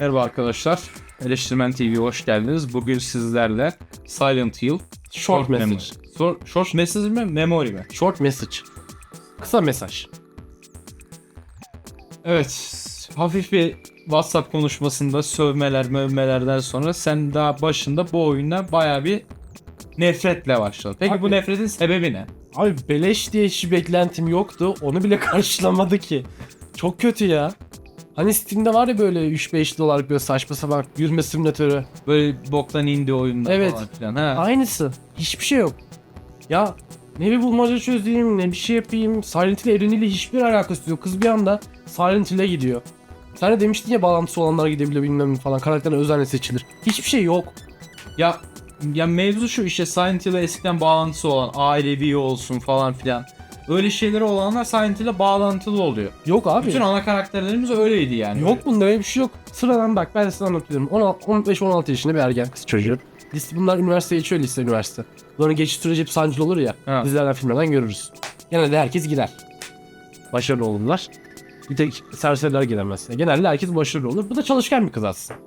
Merhaba arkadaşlar. Eleştirmen TV'ye hoş geldiniz. Bugün sizlerle Silent Hill Short Memory. message. Short, short message mi? Memory mi? Short message. Kısa mesaj. Evet. Hafif bir WhatsApp konuşmasında sövmeler mövmelerden sonra sen daha başında bu oyuna baya bir nefretle başladın. Peki Abi- bu nefretin sebebi ne? Abi beleş diye hiç beklentim yoktu. Onu bile karşılamadı ki. Çok kötü ya. Hani Steam'de var ya böyle 3-5 dolarlık böyle saçma sapan yürüme simülatörü. Böyle boktan indie oyunlar Evet. falan filan. Ha. Aynısı. Hiçbir şey yok. Ya ne bir bulmaca çözeyim ne bir şey yapayım. Silent Hill evreniyle hiçbir alakası yok. Kız bir anda Silent Hill'e gidiyor. Sen de demiştin ya bağlantısı olanlar gidebiliyor bilmem falan. Karakterler özenle seçilir. Hiçbir şey yok. Ya ya mevzu şu işte Silent Hill'e eskiden bağlantısı olan ailevi olsun falan filan. Öyle şeyleri olanlar Silent Hill'e bağlantılı oluyor. Yok abi. Bütün ana karakterlerimiz öyleydi yani. Yok bunda öyle bir şey yok. Sıradan bak ben size anlatıyorum. 15-16 yaşında bir ergen kız çocuğu. Lise, bunlar üniversiteye geçiyor lise üniversite. Bunların geçiş süreci hep sancılı olur ya. Ha. Dizilerden filmlerden görürüz. Genelde herkes gider. Başarılı olurlar. Bir tek serseriler giremez. Genelde herkes başarılı olur. Bu da çalışkan bir kız aslında.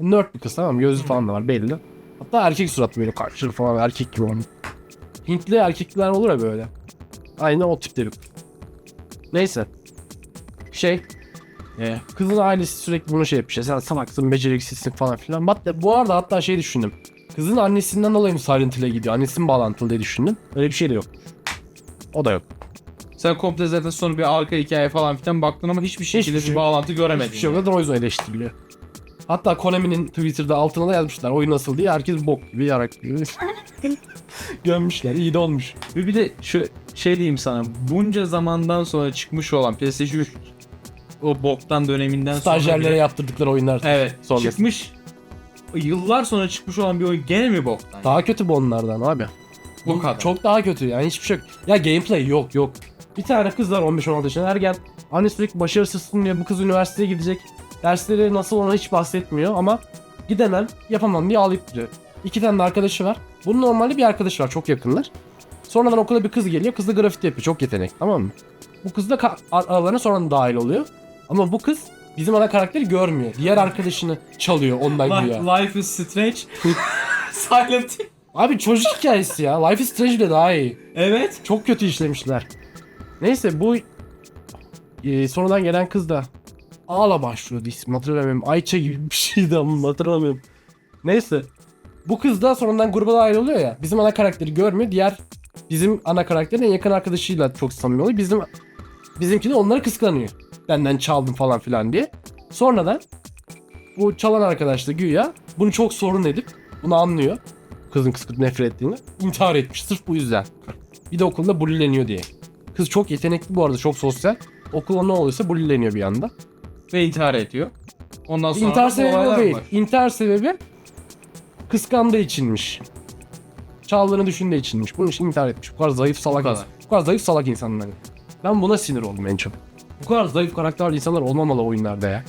Nerd bir kız tamam? Gözü falan da var belli. Hatta erkek suratlı böyle karşılığı falan erkek gibi onun. Hintli erkekler olur ya böyle. Aynı o tipte bir. Neyse. Şey, ee, kızın ailesi sürekli bunu şey yapıyor. Sen salaksın, beceriksizsin falan filan. Hatta, bu arada hatta şey düşündüm. Kızın annesinden dolayı mı Silent Hill'e gidiyor? Annesinin bağlantılı diye düşündüm. Öyle bir şey de yok. O da yok. Sen komple zaten sonra bir arka hikaye falan filan baktın ama hiçbir şekilde Hiçbir şey bir yok. bağlantı göremedin. Hiçbir şey yok. Zaten o yüzden eleştiriliyor. Hatta Konami'nin Twitter'da altına da yazmışlar. Oyun nasıl diye. Herkes bok gibi yarak gibi. Gömmüşler. İyi de olmuş. Ve bir de şu şey diyeyim sana. Bunca zamandan sonra çıkmış olan PlayStation 3 o boktan döneminden sonra Stajyerlere bile- yaptırdıkları oyunlar. Evet. Sonrası. Çıkmış yıllar sonra çıkmış olan bir oyun gene mi boktan? Daha kötü bu onlardan abi. Bu kadar. Çok daha kötü yani hiçbir şey yok. Ya gameplay yok yok. Bir tane kız var 15-16 yaşında ergen. Anne sürekli başarısızsın diye bu kız üniversiteye gidecek. Dersleri nasıl ona hiç bahsetmiyor ama gidemem yapamam diye ağlayıp duruyor. İki tane de arkadaşı var. Bunun normalde bir arkadaşı var çok yakınlar. Sonradan okula bir kız geliyor. Kız da grafiti yapıyor. Çok yetenek tamam mı? Bu kız da aralarına sonradan dahil oluyor. Ama bu kız bizim ana karakteri görmüyor. Diğer arkadaşını çalıyor ondan güya. Life is Strange. Silent. Abi çocuk hikayesi ya. Life is Strange bile daha iyi. Evet. Çok kötü işlemişler. Neyse bu e, sonradan gelen kız da Ağla başlıyordu ismi hatırlamıyorum. Ayça gibi bir şeydi ama hatırlamıyorum. Neyse. Bu kız da sonradan gruba dahil oluyor ya. Bizim ana karakteri görmüyor. Diğer bizim ana karakterin en yakın arkadaşıyla çok samimi oluyor. Bizim bizimki de onları kıskanıyor. Benden çaldın falan filan diye. Sonradan bu çalan arkadaş da güya bunu çok sorun edip bunu anlıyor. Kızın kıskırıp nefret ettiğini. intihar etmiş sırf bu yüzden. Bir de okulda bullileniyor diye. Kız çok yetenekli bu arada çok sosyal. Okulda ne oluyorsa bullileniyor bir anda. Ve intihar ediyor. Ondan sonra İntihar da sebebi o olaylar değil. var. İntihar sebebi kıskandığı içinmiş. Çaldığını düşündüğü içinmiş. Bunun için intihar etmiş. Bu kadar zayıf salak. kadar. insan- Bu kadar zayıf salak insanlar. Ben buna sinir oldum en çok. Bu kadar zayıf karakterli insanlar olmamalı oyunlarda ya.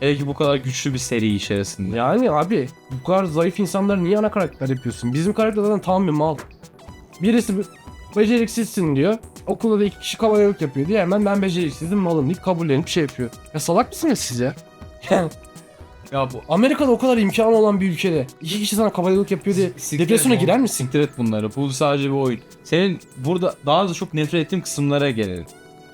Hele ki bu kadar güçlü bir seri içerisinde. Yani abi bu kadar zayıf insanları niye ana karakter yapıyorsun? Bizim karakter zaten tam bir mal. Birisi be- beceriksizsin diyor. Okulda da iki kişi kavalyelik yapıyor diye hemen ben beceriksizim malım deyip kabullenip şey yapıyor. Ya salak mısınız siz ya? Ya bu Amerika'da o kadar imkanı olan bir ülkede iki kişi sana kavalyelik yapıyor diye Siktir depresyona girer misin? Siktir et bunları. Bu sadece bir oyun. Senin burada daha da çok nefret ettiğim kısımlara gelelim.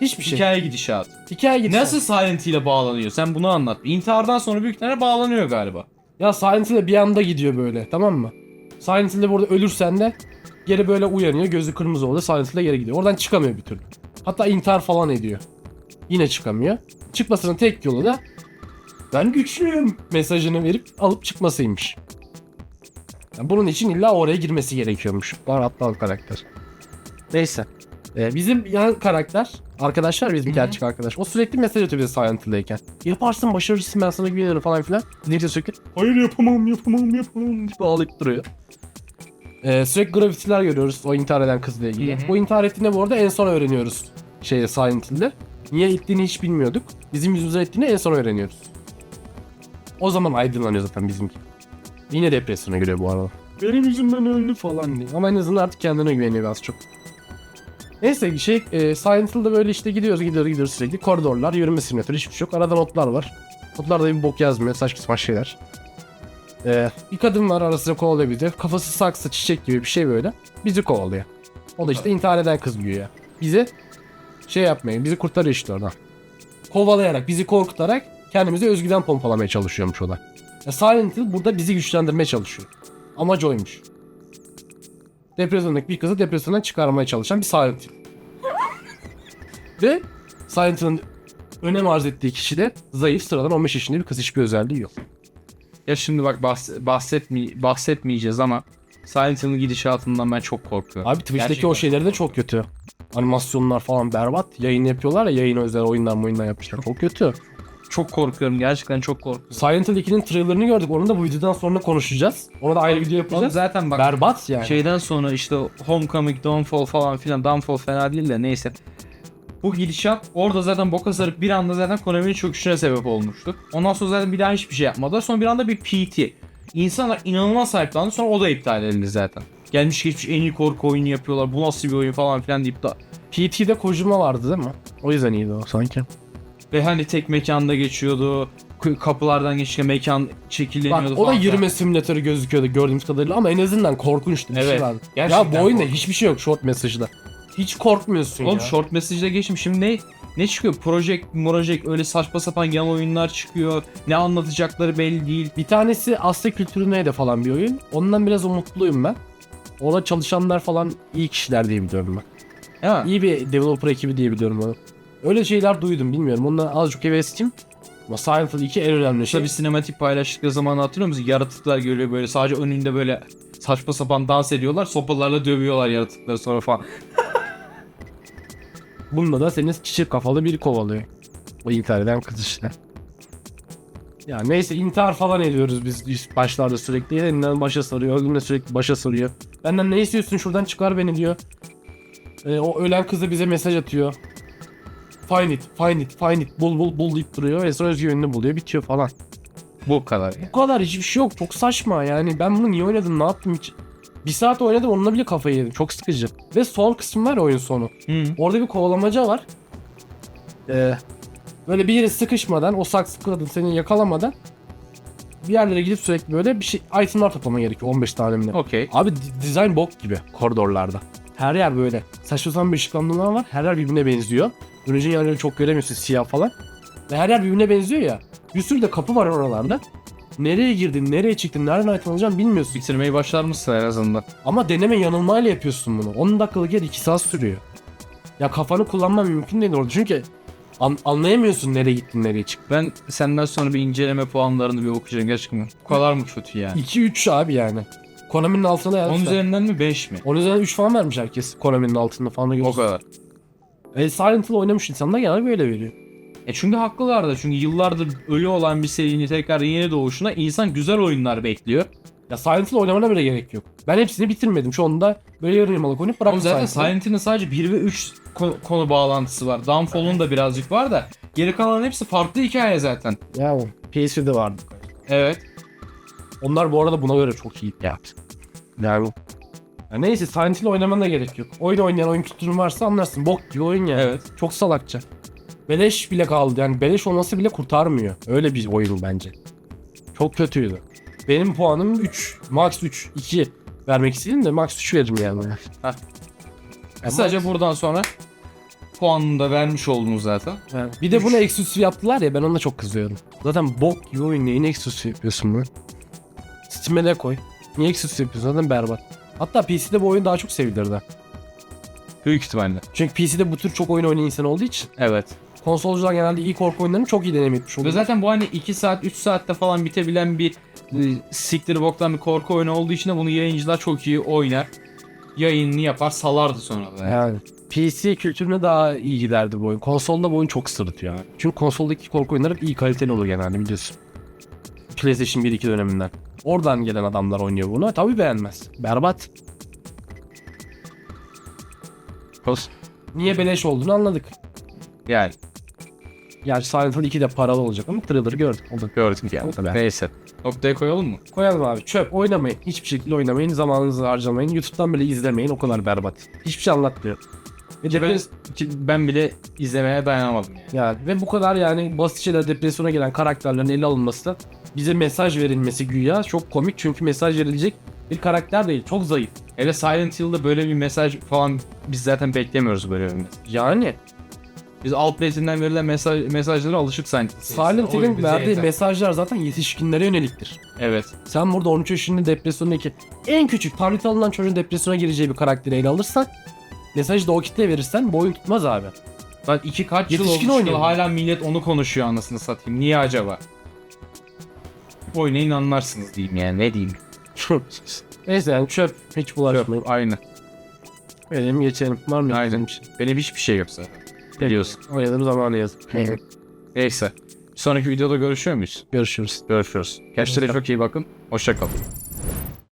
Hiçbir şey. Hikaye gidişatı. Hikaye git. Nasıl Silent ile bağlanıyor? Sen bunu anlat. İntihardan sonra büyük ihtimalle bağlanıyor galiba. Ya Silent Hill'e bir anda gidiyor böyle tamam mı? Silent Hill'de burada ölürsen de geri böyle uyanıyor gözü kırmızı oluyor Silent Hill'e geri gidiyor. Oradan çıkamıyor bir türlü. Hatta intihar falan ediyor. Yine çıkamıyor. Çıkmasının tek yolu da ben güçlüyüm mesajını verip alıp çıkmasıymış. Yani bunun için illa oraya girmesi gerekiyormuş. Var aptal karakter. Neyse. Ee, bizim yan karakter, arkadaşlar bizim gerçek arkadaş. O sürekli mesaj atıyor bize Silent Hill'deyken. Yaparsın başarırsın ben sana güveniyorum falan filan. Dinleyince sürekli hayır yapamam yapamam yapamam gibi ağlayıp duruyor. Ee, sürekli gravitiler görüyoruz o intihar eden kızla ilgili. Hı hı. Bu intihar ettiğini bu arada en son öğreniyoruz. Şeyde Silent Hill'de. Niye ettiğini hiç bilmiyorduk. Bizim yüzümüze ettiğini en son öğreniyoruz. O zaman aydınlanıyor zaten bizimki. Yine depresyona giriyor bu arada. Benim yüzümden öldü falan diye. Ama en azından artık kendine güveniyor az çok. Neyse şey e, Silent Hill'da böyle işte gidiyoruz gidiyoruz gidiyoruz sürekli. Koridorlar, yürüme simülatörü hiçbir şey yok. Arada notlar var. Kutularda bir bok yazmıyor. Saçma sapan şeyler. Ee, bir kadın var arasında kovalıyor bizi. Kafası saksı çiçek gibi bir şey böyle. Bizi kovalıyor. O da işte intihar eden kız güya. Bizi şey yapmayın. Bizi kurtarıyor işte oradan. Kovalayarak, bizi korkutarak kendimize özgüven pompalamaya çalışıyormuş o da. Ya Silent Hill burada bizi güçlendirmeye çalışıyor. Amacı oymuş. Depresyondaki bir kızı depresyondan çıkarmaya çalışan bir Silent Hill. Ve Silent Hill'in önem arz ettiği kişi de zayıf sıradan 15 yaşında bir kız hiçbir özelliği yok. Ya şimdi bak bahs- bahsetmi bahsetmeyeceğiz ama Silent Hill'in gidişatından ben çok korkuyorum. Abi Twitch'teki Gerçekten. o şeyleri de çok kötü. Animasyonlar falan berbat. Yayın yapıyorlar ya yayın özel oyundan oyundan yapmışlar. Çok kötü. Çok korkuyorum. Gerçekten çok korkuyorum. Silent Hill 2'nin trailerını gördük. Onu da bu videodan sonra konuşacağız. Ona da ayrı video Oğlum yapacağız. zaten bak Berbat yani. şeyden sonra işte Homecoming, Dawnfall falan filan Dawnfall fena değil de neyse. Bu gidişat orada zaten boka sarıp bir anda zaten Konami'nin çöküşüne sebep olmuştu. Ondan sonra zaten bir daha hiçbir şey yapmadılar. Sonra bir anda bir PT. İnsanlar inanılmaz hype'landı sonra o da iptal edildi zaten. Gelmiş geçmiş en iyi korku oyunu yapıyorlar. Bu nasıl bir oyun falan filan deyip da PT'de Kojima vardı değil mi? O yüzden iyiydi o sanki. Ve hani tek mekanda geçiyordu. Kapılardan geçirken mekan çekileniyordu Bak o da falan. yürüme simülatörü gözüküyordu gördüğümüz kadarıyla ama en azından korkunçtu bir şey Evet, vardı. gerçekten Ya bu oyunda korkunç. hiçbir şey yok short mesajda. Hiç korkmuyorsun Oğlum ya. short message'de geçtim. Şimdi ne ne çıkıyor? Project, Project öyle saçma sapan yan oyunlar çıkıyor. Ne anlatacakları belli değil. Bir tanesi Asya kültürüne de falan bir oyun. Ondan biraz umutluyum ben. Orada çalışanlar falan iyi kişiler diye biliyorum ben. Ya İyi bir developer ekibi diye biliyorum onu. Öyle şeyler duydum bilmiyorum. Ondan azıcık hevesliyim. Ama Silent Hill 2 en önemli şey. bir sinematik paylaştıkları zaman hatırlıyor musun? Yaratıklar geliyor böyle sadece önünde böyle saçma sapan dans ediyorlar. Sopalarla dövüyorlar yaratıkları sonra falan. Bunda da senin çiçek kafalı biri kovalıyor. O intihar eden kız işte. Ya neyse intihar falan ediyoruz biz başlarda sürekli. Elinden başa sarıyor. Öldüğümde sürekli başa sarıyor. Benden ne istiyorsun şuradan çıkar beni diyor. Ee, o ölen kız da bize mesaj atıyor. Find it, find it, find it, bul bul bul deyip duruyor ve sonra özgüvenini buluyor bitiyor falan. Bu kadar ya. Bu kadar hiçbir şey yok çok saçma yani ben bunu niye oynadım ne yaptım hiç. Bir saat oynadım onunla bile kafayı yedim çok sıkıcı. Ve son kısım var oyun sonu. Hı. Orada bir kovalamaca var. Ee, böyle bir yere sıkışmadan, o saksı kadın seni yakalamadan bir yerlere gidip sürekli böyle bir şey itemlar toplama gerekiyor 15 tane mi ne? Okey. Abi dizayn bok gibi koridorlarda. Her yer böyle. Saçma sapan bir ışıklandırmalar var. Her yer birbirine benziyor. Önce yerleri çok göremiyorsun siyah falan. Ve her yer birbirine benziyor ya. Bir sürü de kapı var oralarda. Nereye girdin, nereye çıktın, nereden item alacağını bilmiyorsun. Bitirmeyi başlar mısın en azından? Ama deneme yanılmayla yapıyorsun bunu. 10 dakikalık yer 2 saat sürüyor. Ya kafanı kullanman mümkün değil orada çünkü an- anlayamıyorsun nereye gittin nereye çıktın. Ben senden sonra bir inceleme puanlarını bir okuyacağım gerçekten. Bu kadar mı kötü yani? 2-3 abi yani. Konami'nin altında 10 yazmışlar. üzerinden mi 5 mi? 10 üzerinden 3 falan vermiş herkes. Konami'nin altında falan da O görüyorsun. kadar. E, Silent Hill oynamış insanlar genelde böyle veriyor. E çünkü haklılar da çünkü yıllardır ölü olan bir serinin tekrar yeni doğuşuna insan güzel oyunlar bekliyor. Ya Silent Hill oynamana bile gerek yok. Ben hepsini bitirmedim. Şu anda böyle yarım yamalak oynayıp bıraktım zaten Silent Hill'i. Silent Hill'in sadece 1 ve 3 konu, konu bağlantısı var. Downfall'un da birazcık var da geri kalan hepsi farklı hikaye zaten. Ya PSV'de vardı. Evet. Onlar bu arada buna göre çok iyi yaptı. Yani ya neyse Silent Hill oynamana da gerek yok. Oyun oynayan oyun kültürün varsa anlarsın. Bok gibi oyun ya. Evet. Çok salakça. Beleş bile kaldı. Yani beleş olması bile kurtarmıyor. Öyle bir oyun bence. Çok kötüydü. Benim puanım 3. Max 3. 2 vermek istedim de max 3 veririm yani. Heh. Sadece max- buradan sonra puanını da vermiş oldunuz zaten. Ha, Bir de bunu eksklusif yaptılar ya ben ona çok kızıyorum. Zaten bok gibi oyun neyin eksklusif yapıyorsun bunu? Steam'e de koy. Niye eksklusif yapıyorsun zaten berbat. Hatta PC'de bu oyun daha çok sevilirdi. Büyük ihtimalle. Çünkü PC'de bu tür çok oyun oynayan insan olduğu için Evet. konsolcular genelde iyi korku oyunlarını çok iyi deneyim etmiş Ve zaten bu hani 2 saat 3 saatte falan bitebilen bir e, siktir boktan bir korku oyunu olduğu için de bunu yayıncılar çok iyi oynar. Yayınını yapar salardı sonra da. yani. Yani PC kültürüne daha iyi giderdi bu oyun. Konsolda bu oyun çok sırıtıyor. Yani. Çünkü konsoldaki korku oyunları iyi kaliteli olur genelde biliyorsun. PlayStation 1-2 döneminden. Oradan gelen adamlar oynuyor bunu. Tabii beğenmez. Berbat. Kos- Niye beleş olduğunu anladık. Yani Gerçi Silent Hill 2 de paralı olacak ama trailer'ı gördük. O da gördük yani. Ben. Neyse. Noktaya koyalım mı? Koyalım abi. Çöp oynamayın. Hiçbir şekilde oynamayın. Zamanınızı harcamayın. YouTube'dan bile izlemeyin. O kadar berbat. Hiçbir şey anlatmıyor. Ve ben, depres- ki ben bile izlemeye dayanamadım yani. yani ve bu kadar yani basit şeyler depresyona gelen karakterlerin ele alınması da bize mesaj verilmesi güya çok komik çünkü mesaj verilecek bir karakter değil. Çok zayıf. Hele Silent Hill'da böyle bir mesaj falan biz zaten beklemiyoruz böyle bir mesaj. Yani Biz alt platinden verilen mesaj, mesajlara alışık Hill. Silent Hill'in verdiği yeter. mesajlar zaten yetişkinlere yöneliktir. Evet. Sen burada 13 yaşında depresyondaki en küçük tablet alınan çocuğun depresyona gireceği bir karakteri ele alırsak mesajı da o kitleye verirsen bu oyun tutmaz abi. Lan iki kaç yıl Yetişkin olmuş oynuyor. hala millet onu konuşuyor anasını satayım. Niye acaba? Oynayın anlarsınız diyeyim yani ne diyeyim. Neyse yani çöp hiç bulaşmayın. Aynı. Verelim geçelim. Var mı? Aynen. Benim hiçbir şey yok zaten. Biliyorsun. Oynadığım zamanı yazın. Neyse. Bir sonraki videoda görüşüyor muyuz? Görüşürüz. Görüşürüz. Kendinize çok iyi bakın. Hoşçakalın.